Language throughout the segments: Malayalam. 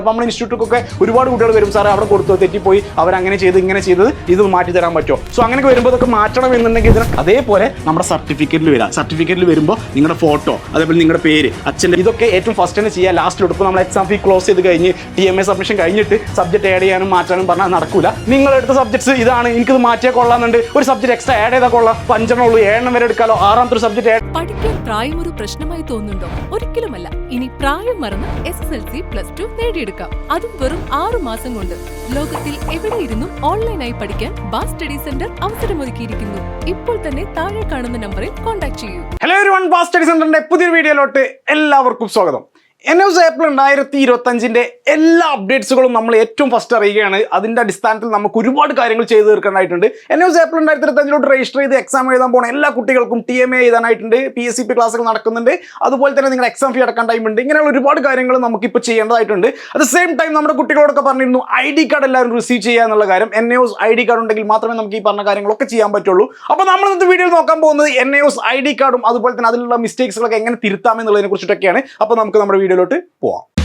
അപ്പോൾ നമ്മുടെ ഇൻസ്റ്റിറ്റ്യൂട്ടിലൊക്കെ ഒരുപാട് കുട്ടികൾ വരും സാറേ അവിടെ കൊടുത്തു തെറ്റിപ്പോയി അവരങ്ങനെ ചെയ്ത് ഇങ്ങനെ ചെയ്തത് ഇത് മാറ്റി തരാൻ പറ്റുമോ? സോ അങ്ങനെയൊക്കെ വരുമ്പോൾ ഇതൊക്കെ മാറ്റണം എന്നുണ്ടെങ്കിൽ ഇതിന് അതേപോലെ നമ്മുടെ സർട്ടിഫിക്കറ്റിൽ വരാം. സർട്ടിഫിക്കറ്റിൽ വരുമ്പോൾ നിങ്ങളുടെ ഫോട്ടോ അതേപോലെ നിങ്ങളുടെ പേര് അച്ഛന്റെ ഇതൊക്കെ ഏറ്റവും ഫസ്റ്റ് തന്നെ ചെയ്യുക ലാസ്റ്റ് എടുക്കും. നമ്മൾ എക്സാം ഫീ ക്ലോസ് ചെയ്ത് കഴിഞ്ഞ് ടി എം എ സബ്മിഷൻ കഴിഞ്ഞിട്ട് സബ്ജക്ട് ആഡ് ചെയ്യാനും മാറ്റാനും പറഞ്ഞാൽ നടക്കില്ല നിങ്ങളെടുത്ത സബ്ജക്ട്സ് ഇതാണ്. എനിക്കിത് മാറ്റിയാൽ കൊള്ളാമെന്നുണ്ട്. ഒരു സബ്ജക്ട് എക്സ്ട്രാ ആഡ് ചെയ്താൽ കൊള്ളാം. അഞ്ചെണ്ണം ഏഴെണ്ണം വരെ എടുക്കാലോ. ആറാമത്തെ സബ്ജക്ട് ആഡ് പഠിക്കാൻ പ്രായം ഒരു പ്രശ്നമായി തോന്നുന്നുണ്ടോ? ഒരിക്കലുമല്ല. ഇനി പ്രായം മറന്ന് S S L C plus two നേടിയെടുക്കാം. അതും വെറും ആറു മാസം കൊണ്ട്. ലോകത്തിൽ എവിടെയിരുന്നും ഓൺലൈനായി പഠിക്കാൻ ബാസ് സ്റ്റഡി സെന്റർ അവസരമൊരുക്കിയിരിക്കുന്നു. ഇപ്പോൾ തന്നെ താഴെ കാണുന്ന നമ്പറിൽ കോൺടാക്ട് ചെയ്യൂ. ഹലോ ഒരു വൺ പാസ് സ്റ്റഡി സെന്ററിന്റെ പുതിയൊരു വീഡിയോയിലോട്ട് എല്ലാവർക്കും സ്വാഗതം. എൻ എസ് ഏപ്രിൽ രണ്ടായിരത്തി ഇരുപത്തഞ്ചിന്റെ എല്ലാ അപ്ഡേറ്റ്സുകളും നമ്മൾ ഏറ്റവും ഫസ്റ്റ് അറിയുകയാണ്. അതിന്റെ അടിസ്ഥാനത്തിൽ നമുക്ക് ഒരുപാട് കാര്യങ്ങൾ ചെയ്തു തീർക്കാനായിട്ടുണ്ട്. എൻ എസ് ഏപ്രിൽ രണ്ടായിരത്തി ഇരുപത്തഞ്ചിലോട്ട് രജിസ്റ്റർ ചെയ്ത് എക്സാം എഴുതാൻ പോകുന്ന എല്ലാ കുട്ടികൾക്കും ടി എം എ എഴുതാനായിട്ടുണ്ട്. പി എസ് സി പി ക്ലാസ്സുകൾ നടക്കുന്നുണ്ട്. അതുപോലെ തന്നെ നിങ്ങൾ എക്സാം ഫീ അടക്കാൻ ടൈം ഉണ്ട്. ഇങ്ങനെയുള്ള ഒരുപാട് കാര്യങ്ങൾ നമുക്കിപ്പോൾ ചെയ്യേണ്ടതായിട്ടുണ്ട്. അറ്റ് ദ സെയിം ടൈം നമ്മുടെ കുട്ടികളോടൊക്കെ പറഞ്ഞിരുന്നു ഐ ഡി കാർഡ് എല്ലാവരും റിസീവ് ചെയ്യുക എന്നുള്ള കാര്യം. N S I D card ഉണ്ടെങ്കിൽ മാത്രമേ നമുക്ക് ഈ പറഞ്ഞ കാര്യങ്ങളൊക്കെ ചെയ്യാൻ പറ്റുള്ളൂ. അപ്പോൾ നമ്മൾ ഇന്നത്തെ വീഡിയോയിൽ നോക്കാൻ പോകുന്നത് എൻ എസ് ഐ ഡി കാർഡും അതുപോലെ തന്നെ അതിലുള്ള മിസ്റ്റേക്സുകളൊക്കെ എങ്ങനെ തിരുത്താം എന്നുള്ളതിനെ കുറിച്ചിട്ടൊക്കെയാണ്. അപ്പോൾ നമുക്ക് നമ്മുടെ വീഡിയോയിലോട്ട് പോവാം.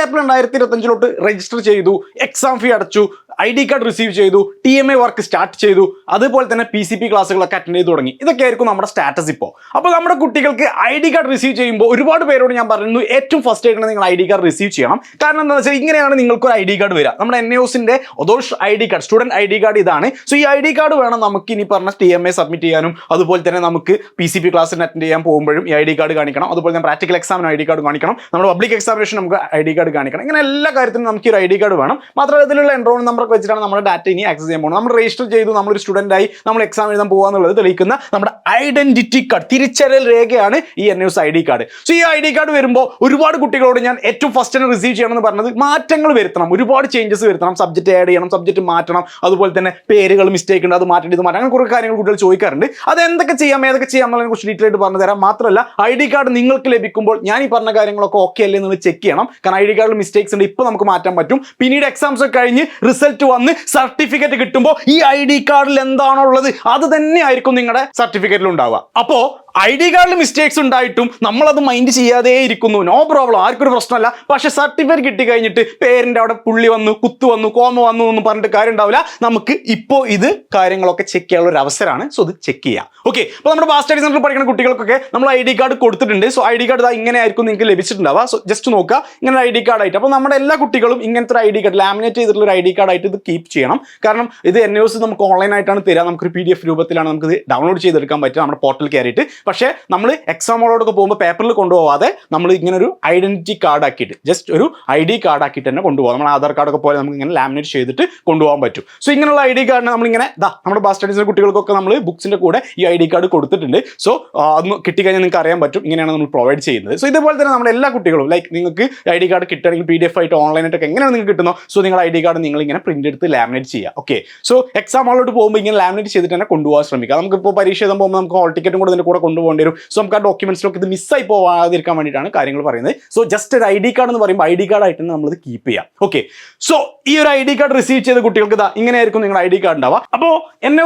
ഏപ്രിൽ രണ്ടായിരത്തി ഇരുപത്തഞ്ചിലോട്ട് രജിസ്റ്റർ ചെയ്തു എക്സാം ഫീ അടച്ചു ഐ ഡി കാർഡ് റിസീവ് ചെയ്തു T M A work start ചെയ്തു അതുപോലെ തന്നെ പി സി പി ക്ലാസ്സുകളൊക്കെ അറ്റൻഡ് ചെയ്ത് തുടങ്ങി ഇതൊക്കെ ആയിരിക്കും നമ്മുടെ സ്റ്റാറ്റസ് ഇപ്പോൾ അപ്പോൾ നമ്മുടെ കുട്ടികൾക്ക് ഐ ഡി കാർഡ് റിസീവ് ചെയ്യുമ്പോൾ ഒരുപാട് പേരോട് ഞാൻ പറയുന്നു ഏറ്റവും ഫസ്റ്റ് ആയിട്ട് നിങ്ങൾ ഐ ഡി കാർഡ് റിസീവ് ചെയ്യണം കാരണം എന്താണെന്ന് വെച്ചാൽ ഇങ്ങനെയാണ് നിങ്ങൾക്ക് ഒരു ഐ ഡി കാർഡ് വരിക നമ്മുടെ എൻ എസിന്റെ ഒതോഷ് I D card student I D card ഇതാണ് സോ ഈ ഐ ഡി കാർഡ് വേണം നമുക്ക് ഇനി പറഞ്ഞ ടി എം എ സബ്മിറ്റ് ചെയ്യാനും അതുപോലെ തന്നെ നമുക്ക് പി സി പി ക്ലാസ്സിന് അറ്റൻഡ് ചെയ്യാൻ പോകുമ്പോഴും ഈ ഐ ഡി കാർഡ് കാണിക്കണം അതുപോലെ തന്നെ പ്രാക്ടിക്കൽ എക്സാമിന് ഐ ഡി കാർഡ് കാണിക്കണം നമ്മുടെ പബ്ലിക് എക്സാമിനേഷൻ നമുക്ക് ഐ ഡി കാർഡ് കാണിക്കണം. ഇങ്ങനെ എല്ലാ കാര്യത്തിനും നമുക്ക് ഒരു ഐ ഡി കാർഡ് വേണം. മാത്രമല്ല ഇതിലുള്ള എൻറോൾമെന്റ് നമ്പർ വെച്ചിട്ടാണ് നമ്മുടെ ഡാറ്റ ഇനി ആക്സസ് ചെയ്യാൻ പോകുന്നത്. നമ്മൾ രജിസ്റ്റർ ചെയ്തു നമ്മളൊരു സ്റ്റുഡന്റ് ആയി നമ്മൾ എക്സാം എഴുതാൻ പോകുക എന്നുള്ളത് തെളിയിക്കുന്ന നമ്മുടെ ഐഡന്റിറ്റി കാർഡ് തിരിച്ചറിയൽ രേഖയാണ് ഈ N S I D card so ഈ ഐ ഡി കാർഡ് വരുമ്പോൾ ഒരുപാട് കുട്ടികളോട് ഞാൻ ഏറ്റവും ഫസ്റ്റ് തന്നെ റിസീവ് ചെയ്യണമെന്ന് പറഞ്ഞത് മാറ്റങ്ങൾ വരുത്തണം. ഒരുപാട് ചേഞ്ചസ് വരുത്തണം. സബ്ജക്റ്റ് ആഡ് ചെയ്യണം സബ്ജക്റ്റ് മാറ്റണം. അതുപോലെ തന്നെ പേരുകൾ മിസ്റ്റേക്ക് ഉണ്ട് അത് മാറ്റേണ്ടി ഇത് മാറ്റം അങ്ങനെ കുറേ കാര്യങ്ങൾ കുട്ടികൾ ചോദിക്കാറുണ്ട്. അത് എന്തൊക്കെ ചെയ്യാം ഏതൊക്കെ ചെയ്യാം എന്നുള്ളതിനെ കുറിച്ച് ഡീറ്റെയിൽ ആയിട്ട് പറഞ്ഞു തരാം. മാത്രമല്ല ഐ ഡി കാർഡ് നിങ്ങൾക്ക് ലഭിക്കുമ്പോൾ ഞാൻ ഈ പറഞ്ഞ കാര്യങ്ങളൊക്കെ ഓക്കെ അല്ലേ എന്ന് ചെക്ക് ചെയ്യണം. കാരണം ഐ ഡി കാർഡിൽ മിസ്റ്റേക്സ് ഉണ്ട്. ഇപ്പോൾ നമുക്ക് മാറ്റാൻ പറ്റും. പിന്നീട് എക്സാംസ് ഒക്കെ കഴിഞ്ഞ് റിസൾട്ട് വന്ന് സർട്ടിഫിക്കറ്റ് കിട്ടുമ്പോൾ ഈ ഐ ഡി കാർഡിൽ എന്താണോ ഉള്ളത് അത് തന്നെയായിരിക്കും നിങ്ങളുടെ സർട്ടിഫിക്കറ്റിൽ ഉണ്ടാവുക. അപ്പോൾ ഐ ഡി കാർഡിൽ മിസ്റ്റേക്സ് ഉണ്ടായിട്ടും നമ്മളത് മൈൻഡ് ചെയ്യാതെ ഇരിക്കുന്നു. നോ പ്രോബ്ലം ആർക്കൊരു പ്രശ്നമല്ല. പക്ഷേ സർട്ടിഫിക്കറ്റ് കിട്ടി കഴിഞ്ഞിട്ട് പേരിന്റെ അവിടെ പുള്ളി വന്നു കുത്തു വന്നു കോമ വന്നു എന്ന് പറഞ്ഞിട്ട് കാര്യം ഉണ്ടാവില്ല നമുക്ക് ഇപ്പോൾ ഇത് കാര്യങ്ങളൊക്കെ ചെക്ക് ചെയ്യാനുള്ള ഒരു അവസരമാണ്. സോ ഇത് ചെക്ക് ചെയ്യാം. ഓക്കെ അപ്പോൾ നമ്മുടെ ബാസ് സ്റ്റഡി സെന്ററിൽ പഠിക്കുന്ന കുട്ടികൾക്കൊക്കെ നമ്മൾ ഐ ഡി കാർഡ് കൊടുത്തിട്ടുണ്ട്. സോ ഐ ഡി കാർഡ് ഇങ്ങനെ ആയിരിക്കും നിങ്ങൾക്ക് ലഭിച്ചിട്ടുണ്ടാവുക. സോ ജസ്റ്റ് നോക്കുക. ഇങ്ങനെ ഐ ഡി കാർഡ് ആയിട്ട്. അപ്പോൾ നമ്മുടെ എല്ലാ കുട്ടികളും ഇങ്ങനത്തെ ഒരു ഐ ഡി കാർഡ് ലാമിനേറ്റ് ചെയ്തിട്ടുള്ള ഒരു ഐ ഡി കാർഡ് ആയിട്ട് ഇത് കീപ്പ് ചെയ്യണം. കാരണം ഇത് എൻ നമുക്ക് ഓൺലൈൻ ആയിട്ടാണ് തരിക. നമുക്ക് പി ഡി എഫ് രൂപത്തിലാണ് നമുക്ക് ഇത് ഡൗൺലോഡ് ചെയ്തെടുക്കാൻ പറ്റുക. നമ്മുടെ പോർട്ടൽ കയറിയിട്ട്. പക്ഷേ നമ്മൾ എക്സാം ഓളോടൊക്കെ പോകുമ്പോൾ പേപ്പറിൽ കൊണ്ടുപോവാതെ നമ്മൾ ഇങ്ങനെ ഒരു ഐഡന്റിറ്റി കാർഡ് ആക്കിയിട്ട് ജസ്റ്റ് ഒരു ഐ ഡി കാർഡ് ആക്കിയിട്ട് തന്നെ കൊണ്ടുപോകാം നമ്മൾ ആധാർ കാർഡൊക്കെ പോലെ നമുക്ക് ഇങ്ങനെ ലാമിനേറ്റ് ചെയ്തിട്ട് കൊണ്ടുപോകാൻ പറ്റും. സോ ഇങ്ങനെയുള്ള ഐ ഡി കാർഡിന് നമ്മളിങ്ങനെ ദാ നമ്മുടെ ബസ് സ്റ്റഡീസിലെ കുട്ടികൾക്കൊക്കെ നമ്മൾ ബുക്സിന്റെ കൂടെ ഈ ഐ ഡി കാർഡ് കൊടുത്തിട്ടുണ്ട് സോ അതൊന്ന് കിട്ടിക്കഴിഞ്ഞാൽ നിങ്ങൾക്ക് അറിയാൻ പറ്റും. ഇങ്ങനെയാണ് നമ്മൾ പ്രൊവൈഡ് ചെയ്യുന്നത്. സോ ഇതുപോലെ തന്നെ നമ്മുടെ എല്ലാ കുട്ടികളും ലൈക്ക് നിങ്ങൾക്ക് ഐ ഡി കാർഡ് കിട്ടുകയാണെങ്കിൽ പി ഡി എഫ് ആയിട്ട് ഓൺലൈനായിട്ടൊക്കെ എങ്ങനെയാണ് നിങ്ങൾക്ക് കിട്ടുന്നോ? സോ നിങ്ങൾ ഐ ഡി കാർഡ് നിങ്ങൾ ഇങ്ങനെ പ്രിന്റ് എടുത്ത് ലാമിനേറ്റ് ചെയ്യുക. ഓക്കെ സോ എക്സാം ഹാളിലോട്ട് പോകുമ്പോൾ ഇങ്ങനെ ലാമിനേറ്റ് ചെയ്തിട്ട് തന്നെ കൊണ്ടുപോകാൻ ശ്രമിക്കുക. നമുക്കിപ്പോൾ പരീക്ഷ എഴുതാൻ പോകുമ്പോൾ നമുക്ക് ഹോൾ ടിക്കറ്റും കൂടെ ഇതിന്റെ കൂടെ കൊണ്ടുപോകേണ്ടി വരും. സോ നമുക്ക് ആ ഡോക്യുമെന്റ്സിലൊക്കെ ഇത് മിസ്സായി പോവാതിരിക്കാൻ വേണ്ടിയിട്ടാണ് കാര്യങ്ങൾ പറയുന്നത്. സോ ജസ്റ്റ് ഒരു ഐ ഡി കാർഡ് എന്ന് പറയുമ്പോൾ ഐ ഡി നമ്മൾ ഇത് കീപ്പ് ചെയ്യാം. ഓക്കെ സോ ഈ ഒരു ഐ ഡി കാർഡ് റിസീവ് ചെയ്ത കുട്ടികൾക്ക് ഇതാ ഇങ്ങനെയായിരിക്കും നിങ്ങൾ ഐ ഡി കാർഡ് ഉണ്ടാവുക. അപ്പോൾ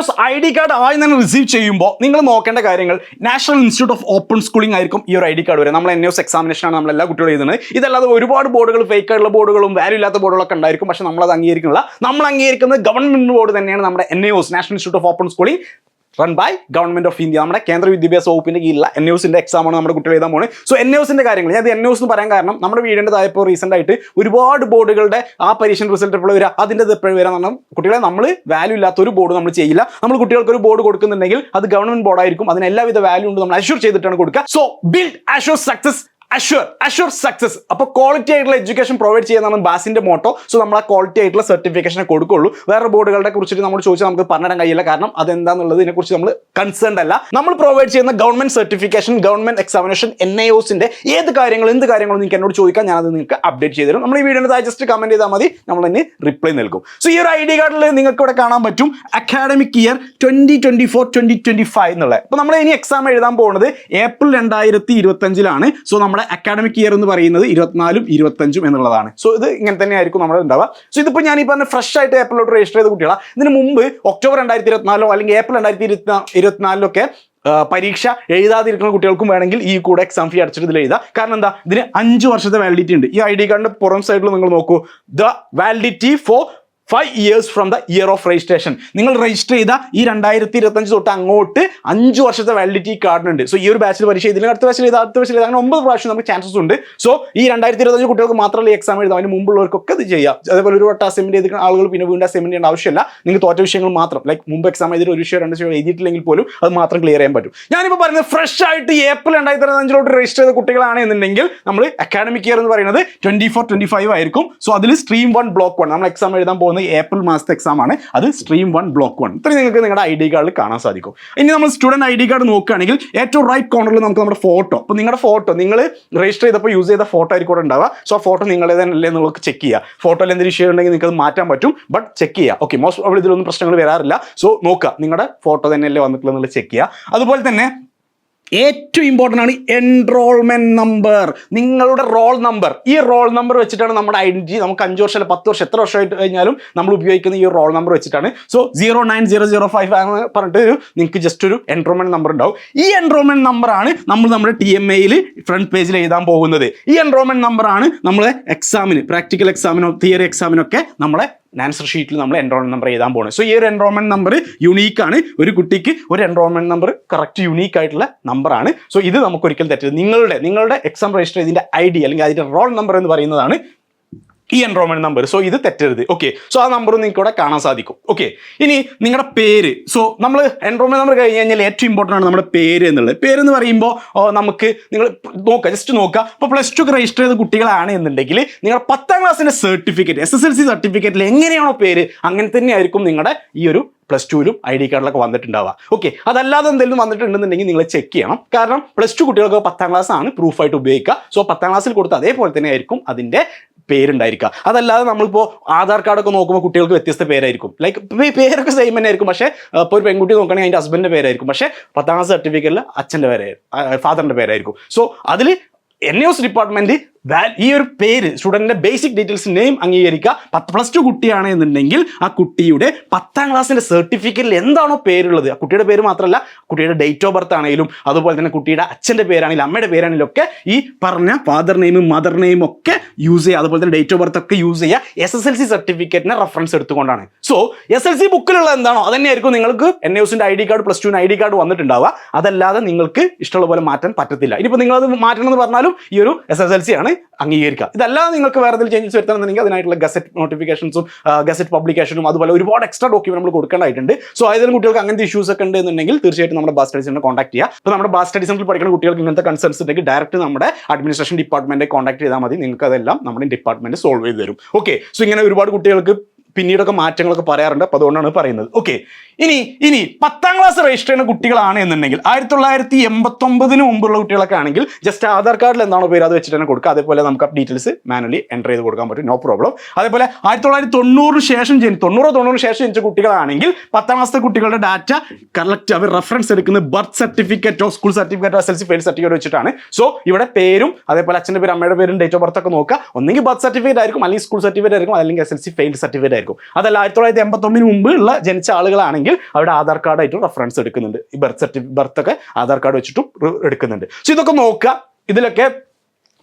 എസ് ഐ ഡി കാർഡ് ആയി തന്നെ റിസീവ് ചെയ്യുമ്പോൾ നിങ്ങൾ നോക്കേണ്ട കാര്യങ്ങൾ national institute of open schooling ആയിരിക്കും ഈ ഒരു ഐ ഡി കാർഡ് വരെ നമ്മൾ എൻ എസ് എക്സാമിനേഷനാണ് നമ്മൾ എല്ലാ കുട്ടികളും എഴുതുന്നത്. ഇതല്ലാതെ ഒരുപാട് ബോർഡുകൾ ഫേക്ക് ആയിട്ടുള്ള ബോർഡുകളും വാല്യൂ ഇല്ലാത്ത ബോർഡുകളൊക്കെ ഉണ്ടായിരിക്കും. പക്ഷേ അത് അംഗീകരിക്കുന്നില്ല. നമ്മൾ അംഗീകരിക്കുന്നത് ഗവൺമെന്റ് ബോർഡ് തന്നെയാണ് നമ്മുടെ N national institute of open schooling run by government of India നമ്മുടെ കേന്ദ്ര വിദ്യാഭ്യാസ വകുപ്പിന്റെ കീഴിലുള്ള എൻ ന്യൂസിന്റെ എക്സാം ആണ് നമ്മുടെ കുട്ടികൾ എഴുതാൻ പോകുന്നത് സോ എൻ ന്യൂസിന്റെ കാര്യങ്ങൾ. ഞാൻ എൻ എന്ന് പറയാൻ കാരണം നമ്മുടെ വീടിന്റെ തായപ്പോൾ റീസെന്റ് ആയിട്ട് ഒരുപാട് ബോർഡുകളുടെ ആ പരീക്ഷ റിസൾട്ട് എപ്പോഴും വരിക അതിന്റെ എപ്പോഴും വരാൻ പറഞ്ഞാൽ കുട്ടികളെ നമ്മൾ വാല്യൂ ഇല്ലാത്ത ഒരു ബോർഡ് നമ്മൾ ചെയ്യില്ല. നമ്മൾ കുട്ടികൾക്ക് ഒരു ബോർഡ് കൊടുക്കുന്നുണ്ടെങ്കിൽ അത് ഗവൺമെന്റ് ബോർഡായിരിക്കും അതിന് എല്ലാവിധ വാല്യൂ ഉണ്ട്. നമ്മൾ അഷ്യൂർ ചെയ്തിട്ടാണ് കൊടുക്കുക. So build assure success assure assure success അപ്പോൾ ക്വാളിറ്റി ആയിട്ടുള്ള എഡ്യൂക്കേഷൻ പ്രൊവൈഡ് ചെയ്യുന്നതാണ് ബാസിന്റെ മോട്ടോ സോ നമ്മൾ ആ ക്വാളിറ്റി ആയിട്ടുള്ള സർട്ടിഫിക്കേഷനെ കൊടുക്കുള്ളൂ. വേറെ ബോർഡുകളുടെ കുറിച്ചിട്ട് നമ്മൾ ചോദിച്ചാൽ നമുക്ക് പറഞ്ഞിടാൻ കഴിയില്ല. കാരണം അതെന്താന്നുള്ളതിനെ ഇതിനെക്കുറിച്ച് നമ്മൾ കൺസേൺഡ് അല്ല. നമ്മൾ പ്രൊവൈഡ് ചെയ്യുന്ന government certification government examination N I ഒസിന്റെ ഏത് കാര്യങ്ങൾ എന്ത് കാര്യങ്ങളും നിങ്ങൾക്ക് എന്നോട് ചോദിക്കാൻ ഞാനത് നിങ്ങൾക്ക് അപ്ഡേറ്റ് ചെയ്തു നമ്മൾ ഈ താഴെ ജസ്റ്റ് കമന്റ് ചെയ്താൽ മതി. നമ്മൾ അതിന് റിപ്ലൈ നൽകും. സോ ഈ ഒരു ഐ ഡി കാർഡിൽ നിങ്ങൾക്ക് ഇവിടെ കാണാൻ പറ്റും academic year twenty twenty four twenty twenty five എന്നുള്ളത് അപ്പോൾ നമ്മൾ ഇനി എക്സാം എഴുതാൻ പോകുന്നത് ഏപ്രിൽ രണ്ടായിരത്തി ഇരുപത്തഞ്ചിലാണ് സോ നമ്മുടെ നമ്മുടെ അക്കാഡമിക് ഇയർ എന്ന് പറയുന്നത് ഇരുപത്തിനാലും ഇരുപത്തഞ്ചും എന്നുള്ളതാണ്. സോ ഇത് ഇങ്ങനെ തന്നെ ആയിരിക്കും നമ്മുടെ ഉണ്ടാവുക. സോ ഇതിപ്പോൾ ഞാൻ ഈ പറഞ്ഞ ഫ്രഷ് ആയിട്ട് ഏപ്രിലോട്ട് രജിസ്റ്റർ ചെയ്ത കുട്ടികളാണ് ഇതിന് മുമ്പ് ഒക്ടോബർ രണ്ടായിരത്തി ഇരുപത്തിനാലോ അല്ലെങ്കിൽ ഏപ്രിൽ രണ്ടായിരത്തി ഇരുപത്തി ഇരുപത്തിനാലിലൊക്കെ പരീക്ഷ എഴുതാതിരിക്കുന്ന കുട്ടികൾക്കും വേണമെങ്കിൽ ഈ കൂടെ എക്സാം ഫീ അടച്ചിട്ട് ഇതിൽ എഴുതാം. കാരണം എന്താ? ഇതിന് അഞ്ച് വർഷത്തെ വാലിഡിറ്റി ഉണ്ട്. ഈ ഐ ഡി കാർഡിന്റെ പുറം സൈഡിൽ നിങ്ങൾ നോക്കൂ. The validity for five years from the year of registration നിങ്ങൾ രജിസ്റ്റർ ചെയ്ത ഈ രണ്ടായിരത്തി ഇരുപത്തഞ്ച് തൊട്ട് അങ്ങോട്ട് അഞ്ച് വർഷത്തെ വാലിഡിറ്റി കാർഡിനുണ്ട് സോ ഈ ഒരു ബാച്ചിൽ പരീക്ഷ ഇതിൽ അടുത്ത ബാച്ചിൽ ഇത് അടുത്ത ബാച്ചിൽ അങ്ങനെ ഒമ്പത് പ്രാവശ്യം നമുക്ക് ചാൻസസ് ഉണ്ട്. സോ ഈ രണ്ടായിരത്തി ഇരുപത്തഞ്ച് കുട്ടികൾക്ക് മാത്രമല്ല എക്സാം എഴുതാം. അതിന് മുമ്പുള്ളവർക്കൊക്കെ ഇത് ചെയ്യാം. അതേപോലെ ഒരു വട്ടം അസൈൻമെന്റ് ചെയ്തിട്ട് ആളുകൾ പിന്നെ വീണ്ടും അസൈൻമെന്റ് ചെയ്യേണ്ട ആവശ്യമില്ല. നിങ്ങൾ തോറ്റ വിഷയങ്ങൾ മാത്രം. ലൈക്ക് മുമ്പ് എക്സാം ചെയ്തിട്ട് ഒരു വിഷയം രണ്ട് വിഷയം എഴുതിയിട്ടില്ലെങ്കിൽ പോലും അത് മാത്രം ക്ലിയർ ചെയ്യാൻ പറ്റും. ഞാനിപ്പോൾ പറയുന്നത് ഫ്രഷ് ആയിട്ട് ഏപ്രിൽ രണ്ടായിരത്തി ഇരുപത്തഞ്ചിലോട്ട് രജിസ്റ്റർ ചെയ്ത കുട്ടികളാണ് എന്നുണ്ടെങ്കിൽ നമ്മൾ അക്കാഡമിക് ഇയർ എന്ന് പറയുന്നത് ട്വന്റി ഫോർ ട്വന്റി ഫൈവ് ആയിരിക്കും. സോ അതിൽ സ്ട്രീം വൺ ബ്ലോക്ക് വൺ നമ്മൾ എക്സാം എഴുതാൻ പോകുന്നത് ഏപ്രിൽ മാസത്തെ എക്സാം ആണ്. അത് സ്ട്രീം വൺ ബ്ലോക്ക് വൺ ഇത്രയും നിങ്ങൾക്ക് നിങ്ങളുടെ ഐ ഡി കാർഡിൽ കാണാൻ സാധിക്കും. ഇനി നമ്മൾ സ്റ്റുഡന്റ് ഐ ഡി കാർഡ് നോക്കുകയാണെങ്കിൽ ഏറ്റവും റൈറ്റ് കോർണറിൽ നമുക്ക് നമ്മുടെ ഫോട്ടോ അപ്പോൾ നിങ്ങളുടെ ഫോട്ടോ നിങ്ങൾ രജിസ്റ്റർ ചെയ്തപ്പോൾ യൂസ് ചെയ്ത ഫോട്ടോ ആയിരിക്കും കൂടെ ഉണ്ടാവുക. സോ ഫോട്ടോ നിങ്ങളെ തന്നെ നിങ്ങൾക്ക് ചെക്ക് ചെയ്യുക. ഫോട്ടോയിൽ എന്തെങ്കിലും ഇഷ്യൂ ഉണ്ടെങ്കിൽ നിങ്ങൾക്ക് അത് മാറ്റാൻ പറ്റും ബട്ട് ചെക്ക് ചെയ്യുക. ഓക്കെ മോസ്റ്റ് അവിടെ ഇതിലൊന്നും പ്രശ്നങ്ങൾ വരാറില്ല. സോ നോക്കുക. നിങ്ങളുടെ ഫോട്ടോ തന്നെയല്ലേ വന്നിട്ടുള്ളത് ചെക്ക് ചെയ്യുക. അതുപോലെ തന്നെ ഏറ്റവും ഇമ്പോർട്ടന്റ് ആണ് എൻറോൾമെന്റ് നമ്പർ നിങ്ങളുടെ റോൾ നമ്പർ ഈ റോൾ നമ്പർ വെച്ചിട്ടാണ് നമ്മുടെ ഐഡന്റിറ്റി നമുക്ക് അഞ്ച് വർഷം അല്ല പത്ത് വർഷം എത്ര വർഷമായിട്ട് കഴിഞ്ഞാലും നമ്മൾ ഉപയോഗിക്കുന്ന ഈ റോൾ നമ്പർ വെച്ചിട്ടാണ്. So zero nine zero zero five എന്ന് പറഞ്ഞിട്ട് ഒരു നിങ്ങൾക്ക് ജസ്റ്റ് ഒരു എൻറോൾമെന്റ് നമ്പർ ഉണ്ടാവും. ഈ എൻറോൾമെന്റ് നമ്പറാണ് നമ്മൾ നമ്മുടെ ടി എം എയിൽ ഫ്രണ്ട് പേജിൽ എഴുതാൻ പോകുന്നത്. ഈ എൻറോൾമെന്റ് നമ്പറാണ് നമ്മളെ എക്സാമിന് പ്രാക്ടിക്കൽ എക്സാമിനോ തിയറി എക്സാമിനൊക്കെ നമ്മളെ ആൻസർ ഷീറ്റിൽ നമ്മൾ എൻറോൾമെന്റ് നമ്പർ എഴുതാൻ പോകുന്നത് സോ ഈ ഒരു എൻറോൾമെന്റ് നമ്പർ ആണ്. ഒരു കുട്ടിക്ക് ഒരു എൻറോൾമെന്റ് നമ്പർ കറക്റ്റ് യുണീക്ക് ആയിട്ടുള്ള നമ്പറാണ് സോ ഇത് നമുക്ക് ഒരിക്കലും തെറ്റില്ല. നിങ്ങളുടെ നിങ്ങളുടെ എക്സാം രജിസ്റ്റർ ചെയ്തതിന്റെ ഐ ഡി അല്ലെങ്കിൽ അതിന്റെ റോൾ നമ്പർ എന്ന് പറയുന്നതാണ് ഈ എൻറോൾമെന്റ് നമ്പർ സോ ഇത് തെറ്റരുത്. ഓക്കെ സോ ആ നമ്പർ നിങ്ങൾക്ക് ഇവിടെ കാണാൻ സാധിക്കും. ഓക്കെ ഇനി നിങ്ങളുടെ പേര്. സോ നമ്മൾ എൻറോൾമെന്റ് നമ്പർ കഴിഞ്ഞ് കഴിഞ്ഞാൽ ഏറ്റവും ഇമ്പോർട്ടന്റ് ആണ് നമ്മുടെ പേര് എന്നുള്ളത്. പേര് എന്ന് പറയുമ്പോൾ നമുക്ക് നിങ്ങൾ നോക്കുക ജസ്റ്റ് നോക്കുക ഇപ്പോൾ പ്ലസ് ടു രജിസ്റ്റർ ചെയ്ത കുട്ടികളാണ് എന്നുണ്ടെങ്കിൽ നിങ്ങളുടെ പത്താം ക്ലാസ്സിന്റെ certificate S S L C സർട്ടിഫിക്കറ്റിൽ എങ്ങനെയാണോ പേര് അങ്ങനെ തന്നെയായിരിക്കും നിങ്ങളുടെ ഈ ഒരു പ്ലസ് ടുവിലും ഐ ഡി കാർഡിലൊക്കെ വന്നിട്ടുണ്ടാവുക. ഓക്കെ അതല്ലാതെ എന്തെങ്കിലും വന്നിട്ടുണ്ടെന്നുണ്ടെങ്കിൽ നിങ്ങൾ ചെക്ക് ചെയ്യണം. കാരണം പ്ലസ് ടു കുട്ടികൾക്ക് പത്താം ക്ലാസ് ആണ് പ്രൂഫായിട്ട് ഉപയോഗിക്കുക. സോ പത്താം ക്ലാസ്സിൽ കൊടുത്ത് അതേപോലെ തന്നെ ആയിരിക്കും അതിന്റെ പേരുണ്ടായിരിക്കുക. അതല്ലാതെ നമ്മളിപ്പോൾ ആധാർ കാർഡൊക്കെ നോക്കുമ്പോൾ കുട്ടികൾക്ക് വ്യത്യസ്ത പേരായിരിക്കും. ലൈക്ക് പേരൊക്കെ സെയിം തന്നെ ആയിരിക്കും പക്ഷേ ഇപ്പോൾ ഒരു പെൺകുട്ടി നോക്കുകയാണെങ്കിൽ അതിന്റെ ഹസ്ബൻഡിന്റെ പേരായിരിക്കും. പക്ഷേ പത്താം സർട്ടിഫിക്കറ്റിൽ അച്ഛന്റെ പേരായിരിക്കും. ഫാദറിന്റെ പേരായിരിക്കും സോ അതിൽ എൻ എസ് ഡിപ്പാർട്ട്മെന്റ് ഈ ഒരു പേര് സ്റ്റുഡന്റിന്റെ ബേസിക് ഡീറ്റെയിൽസ് നെയിം അംഗീകരിക്കുക. പത്ത് പ്ലസ് ടു കുട്ടിയാണ് എന്നുണ്ടെങ്കിൽ ആ കുട്ടിയുടെ പത്താം ക്ലാസ്സിന്റെ സർട്ടിഫിക്കറ്റിൽ എന്താണോ പേരുള്ളത്? ആ കുട്ടിയുടെ പേര് മാത്രമല്ല കുട്ടിയുടെ ഡേറ്റ് ഓഫ് ബർത്ത് ആണെങ്കിലും അതുപോലെ തന്നെ കുട്ടിയുടെ അച്ഛന്റെ പേരാണെങ്കിലും അമ്മയുടെ പേരാണെങ്കിലും ഒക്കെ ഈ പറഞ്ഞ ഫാദർ നെയിമും മദർ നെയിമും ഒക്കെ യൂസ് ചെയ്യുക. അതുപോലെ തന്നെ ഡേറ്റ് ഓഫ് ബർത്ത് ഒക്കെ യൂസ് ചെയ്യുക. എസ് എസ് എൽ സി സർട്ടിഫിക്കറ്റിനെ റെഫറൻസ് എടുത്തുകൊണ്ടാണ്. സോ എസ് എൽ സി ബുക്കിലുള്ള എന്താണോ അതന്നെയായിരിക്കും നിങ്ങൾക്ക് എൻ എസിന്റെ ഐ ഡി കാർഡ് പ്ലസ് ടുവിന് ഐ ഡി കാർഡ് വന്നിട്ടുണ്ടാവുക. അതല്ലാതെ നിങ്ങൾക്ക് ഇഷ്ടമുള്ള പോലെ മാറ്റാൻ പറ്റത്തില്ല. ഇനിയിപ്പോൾ നിങ്ങളത് മാറ്റണം എന്ന് പറഞ്ഞാലും ഈ ഒരു എസ് എസ് എൽ സി ആണ് അംഗീകരിക്കുക ഇതെല്ലാം നിങ്ങൾക്ക് വേറെ എന്തെങ്കിലും ചേഞ്ചസ് വരുത്തണമെന്നുണ്ടെങ്കിൽ അതിനായിട്ടുള്ള ഗസറ്റ് നോട്ടിഫിക്കേഷൻസും ഗസറ്റ് പബ്ലിക്കേഷനും അതുപോലെ ഒരുപാട് എക്സ്ട്രാ ഡോക്യുമെന്റ് നമ്മൾ കൊടുക്കേണ്ടതായിട്ടുണ്ട്. സോ ഏതെങ്കിലും കുട്ടികൾക്ക് അങ്ങനത്തെ ഇഷ്യൂസ് ഒക്കെ ഉണ്ടെന്നുണ്ടെങ്കിൽ തീർച്ചയായിട്ടും നമ്മുടെ ബാസ് സ്റ്റഡി സെന്റർ കോൺടാക്ട് ചെയ്യുക അപ്പോൾ നമ്മുടെ ബാസ് സ്റ്റഡി സെന്ററിൽ പഠിക്കുന്ന കുട്ടികൾക്ക് ഇങ്ങനത്തെ കൺസേൺസ് ഉണ്ടെങ്കിൽ ഡയറക്റ്റ് നമ്മുടെ അഡ്മിനിസ്ട്രേഷൻ ഡിപ്പാർട്ട്മെന്റ് കോൺടാക്ട് ചെയ്താൽ മതി. നിങ്ങൾക്ക് അതെല്ലാം നമ്മുടെ ഡിപ്പാർട്ട്മെന്റ് സോൾവ് ചെയ്ത് തരും. ഓക്കെ സോ ഇങ്ങനെ ഒരുപാട് കുട്ടികൾക്ക് പിന്നീടൊക്കെ മാറ്റങ്ങളൊക്കെ പറയാറുണ്ട്. അപ്പോൾ അതുകൊണ്ടാണ് പറയുന്നത്. ഓക്കെ ഇനി ഇനി പത്താം ക്ലാസ് രജിസ്റ്റർ ചെയ്യുന്ന കുട്ടികളാണ് എന്നുണ്ടെങ്കിൽ ആയിരത്തി തൊള്ളായിരത്തി എൺപത്തൊമ്പതിന് മുമ്പുള്ള കുട്ടികളൊക്കെ ആണെങ്കിൽ ജസ്റ്റ് ആധാർ കാർഡിൽ എന്താണോ പേര് അത് വെച്ചിട്ട് തന്നെ കൊടുക്കുക. അതേപോലെ നമുക്ക് ഡീറ്റെയിൽസ് മാനുവലി എന്റർ ചെയ്ത് കൊടുക്കാൻ പറ്റും. നോ പ്രോബ്ലം അതേപോലെ ആയിരത്തി തൊള്ളായിരത്തി തൊണ്ണൂറിന് ശേഷം ജനി തൊണ്ണൂറോ തൊണ്ണൂറിന് ശേഷം ജനിച്ച കുട്ടികളാണെങ്കിൽ പത്താം ക്ലാസ്സിലെ കുട്ടികളുടെ ഡാറ്റ കറക്റ്റ് അവർ റെഫറൻസ് എടുക്കുന്ന ബർത്ത് സർട്ടിഫിക്കറ്റോ school സർട്ടിഫിക്കറ്റോ S L C fail certificate വെച്ചിട്ടാണ്. സോ ഇവിടെ പേരും അതേപോലെ അച്ഛന്റെ പേര് അമ്മയുടെ പേരും ഡേറ്റ് ഓഫ് ബർത്ത് ഒക്കെ നോക്കുക. ഒന്നെങ്കിൽ ബർത്ത് സർട്ടിഫിക്കറ്റ് ആയിരിക്കും അല്ലെങ്കിൽ സ്കൂൾ സർട്ടിഫിക്കറ്റ് ആയിരിക്കും അല്ലെങ്കിൽ S L C failed certificate ആയിരിക്കും. അതല്ല ആയിരത്തി തൊള്ളായിരത്തി എൺപത്തൊമ്പതിന് മുമ്പ് ഉള്ള ജനിച്ച ആളുകളാണെങ്കിൽ അവരുടെ ആധാർ കാർഡായിട്ട് റെഫറൻസ് എടുക്കുന്നുണ്ട്. ഈ ബർത്ത് സർട്ടിഫിക്കറ്റ് ബർത്ത് ഒക്കെ ആധാർ കാർഡ് വെച്ചിട്ടും എടുക്കുന്നുണ്ട്. സോ ഇതൊക്കെ നോക്കുക. ഇതിലൊക്കെ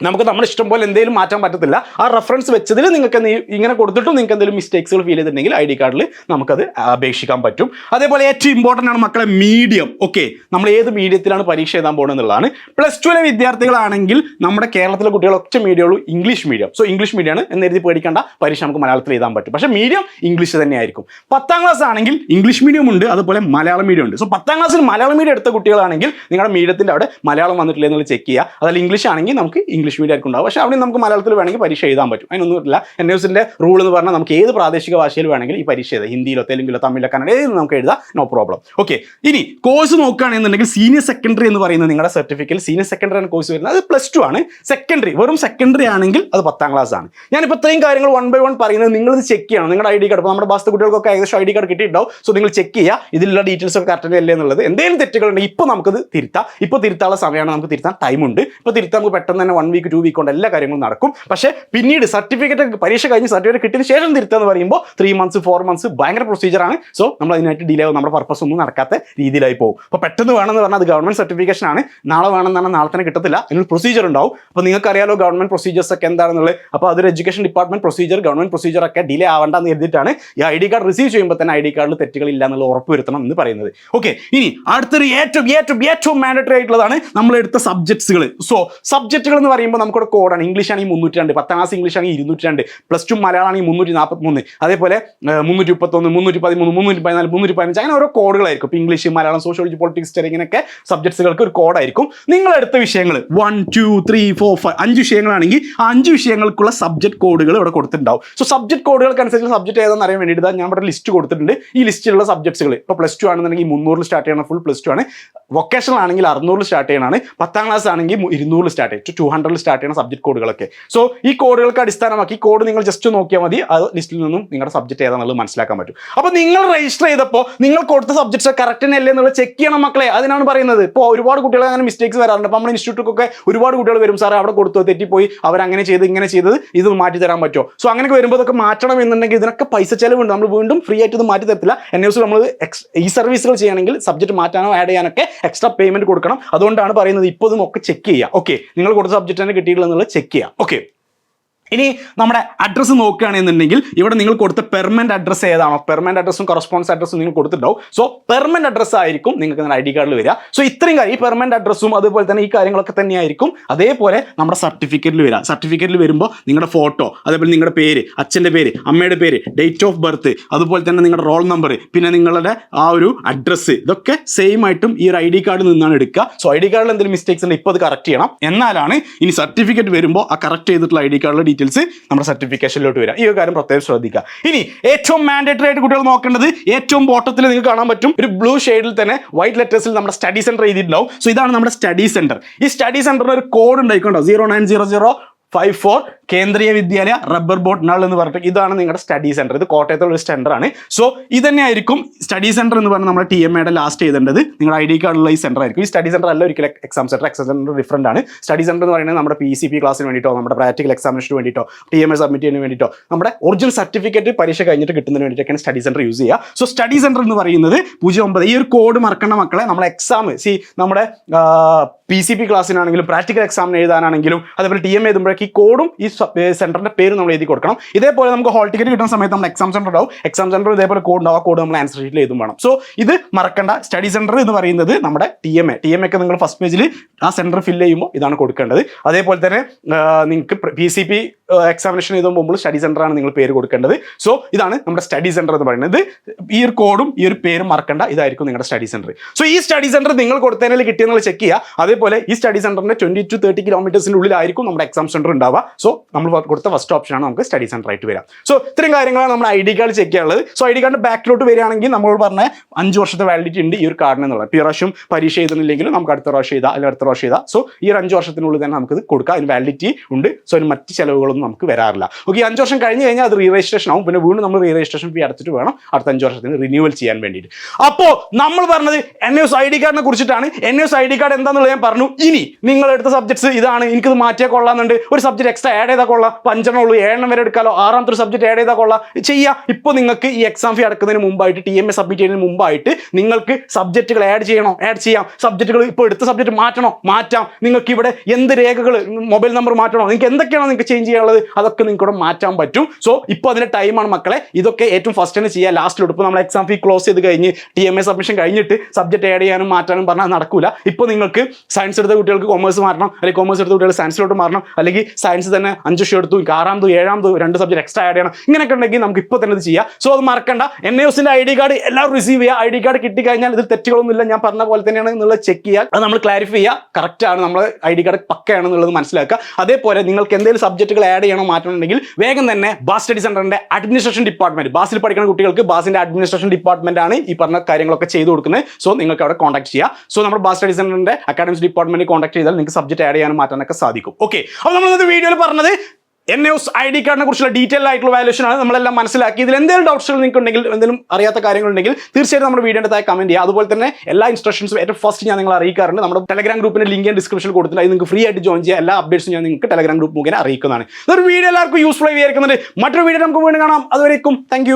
നമുക്ക് നമ്മുടെ ഇഷ്ടം പോലെ എന്തെങ്കിലും മാറ്റാൻ പറ്റത്തില്ല. ആ റെഫറൻസ് വെച്ചതിൽ നിങ്ങൾക്ക് ഇങ്ങനെ കൊടുത്തിട്ടും നിങ്ങൾക്ക് എന്തെങ്കിലും മിസ്റ്റേക്സുകൾ ഫീൽ ചെയ്തിട്ടുണ്ടെങ്കിൽ ഐ ഡി കാർഡിൽ നമുക്കത് അപേക്ഷിക്കാൻ പറ്റും. അതേപോലെ ഏറ്റവും ഇമ്പോർട്ടന്റ് ആണ് മക്കളെ മീഡിയം ഓക്കെ നമ്മൾ ഏത് മീഡിയത്തിലാണ് പരീക്ഷ എഴുതാൻ പോകുന്നത് എന്നുള്ളതാണ്. പ്ലസ് ടുവിലെ വിദ്യാർത്ഥികളാണെങ്കിൽ നമ്മുടെ കേരളത്തിലെ കുട്ടികളൊക്കെ മീഡിയമുള്ളൂ ഇംഗ്ലീഷ് മീഡിയം സോ ഇംഗ്ലീഷ് മീഡിയമാണ് എന്ന് എഴുതി പേടിക്കേണ്ട പരീക്ഷ നമുക്ക് മലയാളത്തിൽ എഴുതാൻ പറ്റും. പക്ഷേ മീഡിയം ഇംഗ്ലീഷ് തന്നെയായിരിക്കും. പത്താം ക്ലാസ് ആണെങ്കിൽ ഇംഗ്ലീഷ് മീഡിയം ഉണ്ട് അതുപോലെ മലയാളം മീഡിയം ഉണ്ട്. സോ പത്താം ക്ലാസ്സിൽ മലയാളം മീഡിയം എടുത്ത കുട്ടികളാണെങ്കിൽ നിങ്ങളുടെ മീഡിയത്തിന്റെ അവിടെ മലയാളം വന്നിട്ടില്ല എന്നുള്ളത് ചെക്ക് ചെയ്യുക. അതല്ല ഇംഗ്ലീഷ് ആണെങ്കിൽ നമുക്ക് ഇംഗ്ലീഷ് ഇംഗ്ലീഷ് മീഡിയം ആയിരിക്കും ഉണ്ടാവും പക്ഷേ അവിടെ നമുക്ക് മലയാളത്തിൽ വേണമെങ്കിൽ പരീക്ഷ എഴുതാൻ പറ്റും. അതിനൊന്നുമില്ല എൻ എസിന്റെ റൂൾ എന്ന് പറഞ്ഞാൽ നമുക്ക് ഏത് പ്രാദേശിക ഭാഷയിൽ വേണമെങ്കിൽ ഈ പരീക്ഷ എഴുതാം. ഹിന്ദിയിലോ തെലുങ്കിലോ തമിഴിലോ കന്നഡ നമുക്ക് എഴുതാം. നോ പ്രോബ്ലം ഓക്കെ ഇനി കോഴ്സ് നോക്കുകയാണെന്നുണ്ടെങ്കിൽ സീനിയർ സെക്കൻഡറി എന്ന് പറയുന്നത് നിങ്ങളുടെ സർട്ടിഫിക്കറ്റ് സീനിയർ സെക്കൻഡറി ആണ് കോഴ്സ് വരുന്നത്. അത് പ്ലസ് ടു ആണ്. സെക്കൻഡറി വെറും സെക്കൻഡറി ആണെങ്കിൽ അത് പത്താം ക്ലാസ് ആണ്. ഞാനിപ്പോൾ ഇത്രയും കാര്യങ്ങൾ വൺ ബൈ വൺ പറയുന്നത് നിങ്ങൾ ഇത് ചെക്ക് ചെയ്യണം. നിങ്ങളുടെ ഐ ഡി കാർഡ് നമ്മുടെ ബാസ് കുട്ടികൾക്കൊക്കെ ഏകദേശം ഐ ഡി കാർഡ് കിട്ടിയിട്ടുണ്ടാവും. സോ നിങ്ങൾ ചെക്ക് ചെയ്യുക. ഇതിലുള്ള ഡീറ്റെയിൽസ് ഒക്കെ കറക്റ്റ് അല്ലേ എന്നുള്ളത്. എന്തെങ്കിലും തെറ്റുകളുണ്ടെങ്കിൽ ഇപ്പോൾ നമുക്കത് തിരുത്താം. ഇപ്പോൾ തിരുത്താനുള്ള സമയമാണ് നമുക്ക് തിരുത്താൻ ടൈമുണ്ട് ഇപ്പോൾ തിരുത്താൻ നമുക്ക് പെട്ടെന്ന് തന്നെ വൺ വീക്ക് ടു വീക്ക് കൊണ്ട് എല്ലാ കാര്യങ്ങളും നടക്കും. പക്ഷേ പിന്നീട് സർട്ടിഫിക്കറ്റ് പരീക്ഷ കഴിഞ്ഞ് സർട്ടിഫിക്കറ്റ് കിട്ടിയതിന് ശേഷം തിരുത്തുക എന്ന് പറയുമ്പോൾ ത്രീ മന്ത്സ് ഫോർ മന്ത്സ് ഭയങ്കര പ്രൊസീജിയറാണ് സോ നമ്മൾ അതിനായിട്ട് ഡിലേ ആവും. നമ്മുടെ പർപ്പസ് ഒന്നും നടക്കാത്ത രീതിയിലായി പോകും. അപ്പോൾ പെട്ടെന്ന് വേണമെന്ന് പറഞ്ഞാൽ അത് ഗവൺമെന്റ് സർട്ടിഫിക്കേഷൻ ആണ്. നാളെ വേണമെന്ന് പറഞ്ഞാൽ നാളെ തന്നെ കിട്ടത്തില്ല. അതിനൊരു പ്രൊസീജിയർ ഉണ്ടാവും. അപ്പോൾ നിങ്ങൾക്ക് അറിയാലോ ഗവൺമെന്റ് പ്രൊസീജിയേഴ്സ് ഒക്കെ എന്താണെന്നുള്ളത്. അപ്പോൾ അതൊരു education department procedure government procedure ഒക്കെ ഡിലേ ആവേണ്ടെന്ന് കരുതിയിട്ടാണ് ഈ ഐ ഡി കാർഡ് റിസീവ് ചെയ്യുമ്പോൾ തന്നെ ഐ ഡി കാർഡിൽ തെറ്റുകളില്ല എന്നുള്ള ഉറപ്പ് വരുത്തണം എന്ന് പറയുന്നത്. ഓക്കെ ഇനി അടുത്തൊരു ഏറ്റവും ഏറ്റവും ഏറ്റവും മാൻഡറ്ററി ആയിട്ടുള്ളതാണ് നമ്മൾ എടുത്ത സബ്ജക്ട്സുകൾ സോ സബ്ജക്റ്റുകൾ എന്ന് പറയുമ്പോൾ നമുക്കിവിടെ കോഡാണ് ഇംഗ്ലീഷ് ആണെങ്കിൽ മുന്നൂറ്റി രണ്ട് പത്താം ക്ലാസ് ഇംഗ്ലീഷ് ആണെങ്കിൽ ഇരുന്നൂറ്റി രണ്ട് പ്ലസ് ടു മലയാളം ആണെങ്കിൽ മുന്നൂറ്റി നാൽപ്പത്തി മൂന്ന് അതേപോലെ മുന്നൂറ്റി മുപ്പത്തൊന്ന് മുന്നൂറ്റി പതിമൂന്ന് മുന്നൂറ്റി പതിനാല് മുന്നൂറ്റി പതിനഞ്ച് അങ്ങനെ ഓരോ കോഡുകളായിരിക്കും ഇപ്പോൾ ഇംഗ്ലീഷ് മലയാളം സോഷ്യോളജി പൊളിറ്റിക്സ് ഇങ്ങനെയൊക്കെ സബ്ജക്ട്സുകൾക്ക് ഒരു കോഡായിരിക്കും നിങ്ങൾ എടുത്ത വിഷയങ്ങൾ. One two three four five അഞ്ച് വിഷയങ്ങളാണെങ്കിൽ ആ അഞ്ച് വിഷയങ്ങൾക്കുള്ള സബ്ജക്ട് കോഡുകൾ ഇവിടെ കൊടുത്തിട്ടുണ്ടാവും. സോ സബ്ജക്ട് കോഡുകൾക്ക് അനുസരിച്ച് സബ്ജക്ട് ഏതാണെന്ന് അറിയാൻ വേണ്ടിയിട്ട് ഞാൻ ഇവിടെ ലിസ്റ്റ് കൊടുത്തിട്ടുണ്ട്. ഈ ലിസ്റ്റിലുള്ള സബ്ജക്ട്സുകൾ ഇപ്പോൾ പ്ലസ് ടു ആണെന്നുണ്ടെങ്കിൽ മുന്നൂറിൽ സ്റ്റാർട്ട് ചെയ്യണം. ഫുൾ പ്ലസ് ടു ആണ്. വൊക്കേഷണൽ ആണെങ്കിൽ അറുന്നൂറിൽ സ്റ്റാർട്ട് ചെയ്യണമാണ് പത്താം ക്ലാസ് ആണെങ്കിൽ ഇരുന്നൂറിൽ സ്റ്റാർട്ട് ചെയ്യും. ടു ഹൺഡ്രഡിൽ സ്റ്റാർട്ട് ചെയ്യുന്ന സബ്ജക്ട് കോഡുകളൊക്കെ സോ ഈ കോഡുകൾക്ക് അടിസ്ഥാനമാക്കി കോഡ് നിങ്ങൾ ജസ്റ്റ് നോക്കിയാൽ മതി. ആ ലിസ്റ്റിൽ നിന്നും നിങ്ങളുടെ സബ്ജക്ട് ഏതാണെന്നുള്ളത് മനസ്സിലാക്കാൻ പറ്റും. അപ്പോൾ നിങ്ങൾ രജിസ്റ്റർ ചെയ്തപ്പോൾ നിങ്ങൾ കൊടുത്ത സബ്ജക്ട്സ് കറക്റ്റ് തന്നെ അല്ലേ എന്നുള്ളത് ചെക്ക് ചെയ്യണം മക്കളെ. അതിനാണ് പറയുന്നത്. ഇപ്പോൾ ഒരുപാട് കുട്ടികൾ അങ്ങനെ മിസ്റ്റേക്സ് വരാറുണ്ട്. അപ്പോൾ നമ്മുടെ ഇൻസ്റ്റിറ്റ്യൂട്ടൊക്കെ ഒരുപാട് കുട്ടികൾ വരും. സാറേ അവിടെ കൊടുത്തു? തെറ്റിപ്പോയി. അവരങ്ങനെ ചെയ്ത് ഇങ്ങനെ ചെയ്തത് ഇത് മാറ്റി തരാൻ പറ്റുമോ? സോ അങ്ങനെയൊക്കെ വരുമ്പോൾ ഇതൊക്കെ മാറ്റണം എന്നുണ്ടെങ്കിൽ ഇതിനൊക്കെ പൈസ ചിലവുണ്ട്. നമ്മൾ വീണ്ടും ഫ്രീ ആയിട്ട് ഇത് മാറ്റി തരത്തില്ല. എൻ എസ് നമ്മൾ ഈ സർവീസുകൾ ചെയ്യണമെങ്കിൽ സബ്ജക്ട് മാറ്റാനോ ആഡ് ചെയ്യാനൊക്കെ എക്സ്ട്രാ പേയ്മെന്റ് കൊടുക്കണം. അതുകൊണ്ടാണ് പറയുന്നത് ഇപ്പോൾ ഇതും ഒക്കെ ചെക്ക് ചെയ്യുക. ഓക്കെ നിങ്ങൾ കൊടുത്ത സബ്ജക്റ്റ് തന്നെ കിട്ടിയിട്ടുള്ളത് ചെക്ക് ചെയ്യുക. ഓക്കെ ഇനി നമ്മുടെ അഡ്രസ്സ് നോക്കുകയാണെന്നുണ്ടെങ്കിൽ ഇവിടെ നിങ്ങൾ കൊടുത്ത പെർമനന്റ് അഡ്രസ്സ് ഏതാണോ? പെർമനന്റ് അഡ്രസ്സും കറസ്പോൺസ് അഡ്രസ്സും നിങ്ങൾ കൊടുത്തിട്ടുണ്ടാവും. സോ പെർമനന്റ് അഡ്രസ്സ് ആയിരിക്കും നിങ്ങൾക്ക് ഐ ഡി കാർഡിൽ വരിക. സോ ഇത്രയും കാര്യം ഈ പെർമനന്റ് അഡ്രസ്സും അതുപോലെ തന്നെ ഈ കാര്യങ്ങളൊക്കെ തന്നെയായിരിക്കും. അതേപോലെ നമ്മുടെ സർട്ടിഫിക്കറ്റിൽ വരിക. സർട്ടിഫിക്കറ്റിൽ വരുമ്പോൾ നിങ്ങളുടെ ഫോട്ടോ അതേപോലെ നിങ്ങളുടെ പേര് അച്ഛന്റെ പേര് അമ്മയുടെ പേര് ഡേറ്റ് ഓഫ് ബർത്ത് അതുപോലെ തന്നെ നിങ്ങളുടെ റോൾ നമ്പർ പിന്നെ നിങ്ങളുടെ ആ ഒരു അഡ്രസ്സ് ഇതൊക്കെ സെയിം ആയിട്ടും ഈ ഒരു ഐ ഡി കാർഡിൽ നിന്നാണ് എടുക്കുക. സോ ഐ ഡി കാർഡിൽ എന്തെങ്കിലും മിസ്റ്റേക്സ് ഉണ്ടെങ്കിൽ ഇപ്പോൾ അത് കറക്റ്റ് ചെയ്യണം. എന്നാലാണ് ഇനി സർട്ടിഫിക്കറ്റ് വരുമ്പോൾ ആ കറക്റ്റ് ചെയ്തിട്ടുള്ള ഐ ഡി കാർഡിലെ ഡീറ്റെയിൽസ് നമ്മുടെ സർട്ടിഫിക്കേഷനിലോട്ട് വരാം. ഈ ഒരു കാര്യം പ്രത്യേകം ശ്രദ്ധിക്കുക. ഇനി ഏറ്റവും മാൻഡേറ്ററി ആയിട്ട് കുട്ടികൾ നോക്കേണ്ടത് ഏറ്റവും ബോട്ടത്തിൽ നിങ്ങൾക്ക് കാണാൻ പറ്റും ഒരു ബ്ലൂ ഷെയ്ഡിൽ തന്നെ വൈറ്റ് ലെറ്റേഴ്സിൽ നമ്മുടെ സ്റ്റഡി സെന്റർ എഴുതിയിട്ടുണ്ടാവും. സോ ഇതാണ് നമ്മുടെ സ്റ്റഡി സെന്റർ ഈ സ്റ്റഡി സെന്ററിന് ഒരു code ഉണ്ടായിക്കൊണ്ടോ? Zero nine zero zero five four Kendriya Vidyalaya rubber boat നാൾ എന്ന് പറഞ്ഞിട്ട് ഇതാണ് നിങ്ങളുടെ സ്റ്റഡി സെന്റർ ഇത് കോട്ടയത്തുള്ള ഒരു സെന്റർ ആണ്. സോ ഇത് തന്നെയായിരിക്കും സ്റ്റഡി സെന്റർ എന്ന് പറഞ്ഞാൽ നമ്മുടെ ടി എം എയുടെ ലാസ്റ്റ് ചെയ്തേണ്ടത് നിങ്ങളുടെ ഐ ഡി കാർഡുള്ള ഈ സെന്റർ ആയിരിക്കും. ഈ സ്റ്റഡി സെന്റർ അല്ല ഒരിക്കലും exam centre exam centre different ആണ്. സ്റ്റഡി സെന്റർ എന്ന് പറയുന്നത് നമ്മുടെ പി സി പി ക്ലാസ്സിന് വേണ്ടിയിട്ടോ നമ്മുടെ പ്രാക്ടിക്കൽ എക്സാമിനേഷന് വേണ്ടിയിട്ടോ ടി എം എ സബ്മിറ്റ് ചെയ്യുന്നതിന് വേണ്ടിയിട്ടോ നമ്മുടെ ഒറിജിനൽ സർട്ടിഫിക്കറ്റ് പരീക്ഷ കഴിഞ്ഞിട്ട് കിട്ടുന്നതിന് വേണ്ടിയിട്ടൊക്കെയാണ് സ്റ്റഡി സെന്റർ യൂസ് ചെയ്യുക. സോ സ്റ്റഡി സെന്റർ എന്ന് പറയുന്നത് പൂജ്യം ഒമ്പത്. ഈ ഒരു കോഡ് മറക്കേണ്ട മക്കളെ. നമ്മുടെ എക്സാം സി നമ്മുടെ പി സി പി ക്ലാസ്സിനാണെങ്കിലും പ്രാക്ടിക്കൽ എക്സാമിന് എഴുതാനാണെങ്കിലും അതേപോലെ ടി എം ഈ കോഡും ഈ സെന്ററിന്റെ പേരും നമ്മൾ എഴുതി കൊടുക്കണം. ഇതേപോലെ നമുക്ക് ഹോൾ ടിക്കറ്റ് കിട്ടുന്ന സമയത്ത് നമ്മൾ എക്സാം സെന്റർ ഉണ്ടാവും. എക്സാം സെന്റർ ഇതേപോലെ കോഡ് ഉണ്ടാവും. ആ കോഡ് നമ്മൾ ആൻസർ ഷീറ്റിൽ എഴുതും വേണം. സോ ഇത് മറക്കണ്ട. സ്റ്റഡി സെന്റർ എന്ന് പറയുന്നത് നമ്മുടെ T M A T M ഒക്കെ നിങ്ങൾ ഫസ്റ്റ് പേജിൽ ആ സെന്റർ ഫില്ല് ചെയ്യുമ്പോൾ ഇതാണ് കൊടുക്കേണ്ടത്. അതേപോലെ തന്നെ നിങ്ങൾക്ക് പി സി പി എക്സാമിനേഷൻ എഴുതുമ്പോൾ സ്റ്റഡി സെന്റർ ആണ് നിങ്ങൾ പേര് കൊടുക്കേണ്ടത്. സോ ഇതാണ് നമ്മുടെ സ്റ്റഡി സെന്റർ എന്ന് പറയുന്നത്. ഈ ഒരു കോഡും ഈ ഒരു പേരും മറക്കണ്ട. ഇതായിരിക്കും നിങ്ങളുടെ സ്റ്റഡി സെന്റർ സോ ഈ സ്റ്റഡി സെന്റർ നിങ്ങൾ കൊടുത്തതിനെ കിട്ടിയെന്നുള്ള ചെക്ക് ചെയ്യുക. അതേപോലെ ഈ സ്റ്റഡി സെന്ററിന്റെ ട്വന്റി ടു തേർട്ടി കിലോമീറ്റേഴ്സിന്റെ ഉള്ളിലായിരിക്കും നമ്മുടെ എക്സാം സെന്റർ ഉണ്ടാവുക. സോ നമ്മൾ കൊടുത്ത ഫസ്റ്റ് ഓപ്ഷനാണ് നമുക്ക് സ്റ്റഡി സെന്റർ ആയിട്ട് വരാം. സോ ഇത്രയും കാര്യങ്ങളാണ് നമ്മുടെ ഐ ഡി കാർഡ് ചെക്ക് ചെയ്യാനുള്ളത്. സോ ഐ ഡി കാർഡ് ബാക്കിലോട്ട് വരികയാണെങ്കിൽ നമ്മൾ പറഞ്ഞ അഞ്ച് വർഷത്തെ വാലിഡിറ്റി ഉണ്ട് ഈ ഒരു കാർഡിന് എന്നുള്ളത് ഈ പ്രാവശ്യം പരീക്ഷ എഴുതുന്നില്ലെങ്കിലും നമുക്ക് അടുത്ത പ്രാവശ്യം ചെയ്താൽ അല്ലെങ്കിൽ അടുത്ത പ്രാവശ്യം ചെയ്താൽ സോ ഈ ഒരു അഞ്ച് വർഷത്തിനുള്ളിൽ തന്നെ നമുക്ക് ഇത് കൊടുക്കാം. അതിന് വാലിഡിറ്റി ഉണ്ട്. സോ അതിന് മറ്റ് ചിലവുകളൊന്നും നമുക്ക് വരാറില്ല. ഓക്കെ അഞ്ച് വർഷം കഴിഞ്ഞ് കഴിഞ്ഞാൽ അത് റീ രജിസ്ട്രേഷൻ ആവും. പിന്നെ വീണ്ടും നമ്മൾ റീ രജിസ്ട്രേഷൻ ഫീ അടച്ചിട്ട് വേണം അടുത്ത അഞ്ച് വർഷത്തിന് റിന്യൂവൽ ചെയ്യാൻ വേണ്ടിയിട്ട്. അപ്പോൾ നമ്മൾ പറഞ്ഞത് എൻ എസ് ഐ ഡി കാർഡിനെ കുറിച്ചിട്ടാണ്. N S I D card എന്താണെന്നുള്ളത് ഞാൻ പറഞ്ഞു. ഇനി നിങ്ങൾ എടുത്ത സബ്ജക്ട്സ് ഇതാണ്. എനിക്കത് മാറ്റിയാൽ കൊള്ളാമെന്നുണ്ട്. ഒരു സബ്ജക്ട് എക്സ്ട്രാ ആഡ് ചെയ്താൽ കൊള്ളാം. അഞ്ചെണ്ണം ഉള്ളൂ. ഏഴെണ്ണം വരെ എടുക്കാലോ. ആറാമത്തെ ഒരു സബ്ജക്ട് ആഡ് ചെയ്താൽ കൊള്ളാം. ചെയ്യാം. ഇപ്പോൾ നിങ്ങൾക്ക് ഈ എക്സാം ഫീ അടക്കുന്നതിന് മുമ്പായിട്ട് ടി എം എ സബ്മിറ്റ് ചെയ്യുന്നതിന് മുമ്പായിട്ട് നിങ്ങൾക്ക് സബ്ജക്റ്റുകൾ ആഡ് ചെയ്യണോ? ആഡ് ചെയ്യാം. സബ്ജക്റ്റുകൾ ഇപ്പോൾ എടുത്ത സബ്ജക്ട് മാറ്റണോ? മാറ്റാം. നിങ്ങൾക്ക് ഇവിടെ എന്ത് രേഖകൾ മൊബൈൽ നമ്പർ മാറ്റണോ? നിങ്ങൾക്ക് എന്തൊക്കെയാണോ നിങ്ങൾക്ക് ചേഞ്ച് ചെയ്യാനുള്ളത്? ഉള്ളത് അതൊക്കെ നിങ്ങൾക്ക് ഇവിടെ മാറ്റാൻ പറ്റും. സോ ഇപ്പോൾ അതിന്റെ ടൈമാണ് മക്കളെ. ഇതൊക്കെ ഏറ്റവും ഫസ്റ്റ് തന്നെ ചെയ്യുക ലാസ്റ്റിലോട്ട് ഇപ്പോൾ നമ്മൾ എക്സാം ഫീ ക്ലോസ് ചെയ്ത് കഴിഞ്ഞ് ടി എം എ സബ്മിഷൻ കഴിഞ്ഞിട്ട് സബ്ജക്ട് ആഡ് ചെയ്യാനും മാറ്റാനും പറഞ്ഞാൽ നടക്കില്ല ഇപ്പോൾ നിങ്ങൾക്ക് സയൻസ് എടുത്ത കുട്ടികൾക്ക് കോമേഴ്സ് മാറണം. അല്ലെങ്കിൽ കോമേഴ്സ് എടുത്ത കുട്ടികൾ സയൻസിലോട്ട് മാറണം. അല്ലെങ്കിൽ സയൻസ് തന്നെ അഞ്ച് വർഷം എടുത്തു ആറാമത് ഏഴാമത് രണ്ട് സബ്ജക്ട് എക്സ്ട്രാ ആഡ് ചെയ്യണം. ഇങ്ങനെയൊക്കെ ഉണ്ടെങ്കിൽ നമുക്ക് ഇപ്പോൾ തന്നെ ഇത് ചെയ്യാം. സോ അത് മറക്കണ്ട. എൻ എസിന്റെ ഐ ഡി കാർഡ് എല്ലാവരും റിസീവ് ചെയ്യുക. ഐ ഡി കാർഡ് കിട്ടി കഴിഞ്ഞാൽ ഇതിൽ തെറ്റുകളൊന്നുമില്ല ഞാൻ പറഞ്ഞ പോലെ തന്നെയാണ് എന്നുള്ളത് ചെക്ക് ചെയ്യുക. അത് നമ്മൾ ക്ലാരിഫൈ ചെയ്യുക. കറക്റ്റ് ആണ്. നമ്മൾ ഐ ഡി കാർഡ് പക്കയാണെന്നുള്ളത് മനസ്സിലാക്കുക. അതേപോലെ നിങ്ങൾക്ക് എന്തെങ്കിലും സബ്ജക്റ്റുകൾ ആഡ് ചെയ്യണോ മാറ്റണമെങ്കിൽ വേഗം തന്നെ ബാസ് സ്റ്റഡി സെന്ററിന്റെ അഡ്മിനിസ്ട്രേഷൻ ഡിപ്പാർട്ട്മെന്റ് ബാസിൽ പഠിക്കുന്ന കുട്ടികൾക്ക് ബാസിന്റെ അഡ്മിനിസ്ട്രേഷൻ ഡിപ്പാർട്ട്മെന്റ് ആണ് ഈ പറഞ്ഞ കാര്യങ്ങളൊക്കെ ചെയ്തു കൊടുക്കുന്നത്. സോ നിങ്ങൾക്ക് അവിടെ കോൺടാക്ട് ചെയ്യാം. സോ നമ്മുടെ ബാസ് സ്റ്റഡി സെന്ററിന്റെ അക്കാഡമിക്സ് ഡിപ്പാർട്ട്മെന്റ് കോൺടാക്ട് ചെയ്താൽ നിങ്ങൾക്ക് സബ്ജക്ട് ആഡ് ചെയ്യാനും മാറ്റാനൊക്കെ സാധിക്കും. ഓക്കെ അപ്പോൾ നമ്മൾ ഇന്നത്തെ വീഡിയോയിൽ പറഞ്ഞത് എൻ എസ് ഐ ഡി കാർഡിനെ കുറിച്ചുള്ള ഡീറ്റെയിൽ ആയിട്ടുള്ള വാല്യൂഷൻ ആണ് നമ്മളെല്ലാം മനസ്സിലാക്കി. ഇതിൽ എന്തെങ്കിലും ഡൗട്ട്സുകൾ നിങ്ങൾക്ക് ഉണ്ടെങ്കിൽ എന്തെങ്കിലും അറിയാത്ത കാര്യങ്ങളുണ്ടെങ്കിൽ തീർച്ചയായിട്ടും നമ്മുടെ വീഡിയോയുടെ താഴെ കമന്റ് ചെയ്യുക. അതുപോലെ തന്നെ എല്ലാ ഇൻസ്ട്രക്ഷൻസും ഏറ്റവും ഫസ്റ്റ് ഞാൻ നിങ്ങൾ അറിയിക്കാറുണ്ട്. നമ്മുടെ ടെലഗ്രാം ഗ്രൂപ്പിന്റെ ലിങ്ക് ഞാൻ ഡിസ്ക്രിപ്ഷനിൽ കൊടുത്തിട്ടുണ്ട്. അത് നിങ്ങൾക്ക് ഫ്രീ ആയിട്ട് ജോയിൻ ചെയ്യുക എല്ലാ അപ്ഡേറ്റ്സും ഞാൻ നിങ്ങൾക്ക് ടെലഗ്രാം ഗ്രൂപ്പ് മുഖേന അറിയിക്കുന്നതാണ്. ഇതൊരു വീഡിയോ എല്ലാവർക്കും യൂസ്ഫുൾ ആയി വിചാരിക്കുന്നുണ്ട്. മറ്റൊരു വീഡിയോ നമുക്ക് വീണ്ടും കാണാം. അതുവരേക്കും താങ്ക്